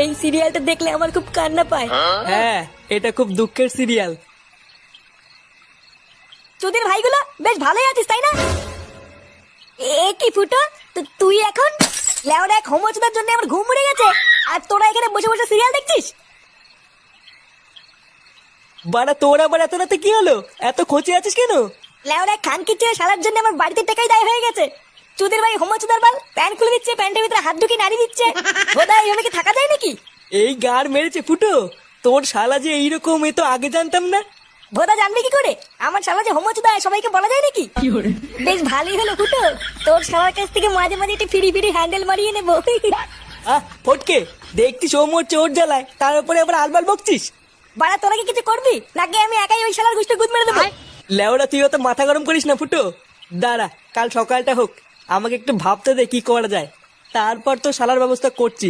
এই সিরিয়ালটা দেখলে আমার খুব কান্না পায়। হ্যাঁ এটা খুব দুঃখের সিরিয়াল। তোদের ভাইগুলো বেশ ভালোই আছিস তাই না? এ কি ফুটো? তুই এখন? লেওরা এক জন্য আমার ঘুম উড়ে গেছে। আর তোরা এখানে বসে বসে সিরিয়াল দেখছিস? বাড়া তোর এত রাতে কি হলো? এত খোঁচে আছিস কেন? লেওরা খান কিচ্ছে সালার জন্য আমার বাড়িতে টাকাই দায় হয়ে গেছে। চুদের ভাই হোমোচুদার বাল প্যান্ট খুলে দিচ্ছে প্যান্টের ভিতরে হাত ঢুকিয়ে নাড়ি দিচ্ছে। এইভাবে কি থাকা এই গার মেরেছে ফুটো। তোর শালা যে এইরকম এ তো আগে জানতাম না। ভোদা জানবে কি করে? আমার শালা যে হোমোচুদা সবাইকে বলা যায় নাকি? বেশ ভালোই হলো ফুটো। তোর শালার কাছ থেকে মাঝে মাঝে একটু ফিরি ফিরি হ্যান্ডেল মারিয়ে নেব। আহ ফটকে। দেখছিস ও মোর চোর জ্বালায়। তার উপরে আবার আলবাল বকছিস? বাড়া তোরা কি কিছু করবি? নাকি আমি একাই ওই শালার গুষ্টি গুদ মেরে দেবো? লেওরা তুই অত মাথা গরম করিস না ফুটো। দাঁড়া কাল সকালটা হোক। আমাকে একটু ভাবতে দে কি করা যায়। তারপর তো শালার ব্যবস্থা করছি।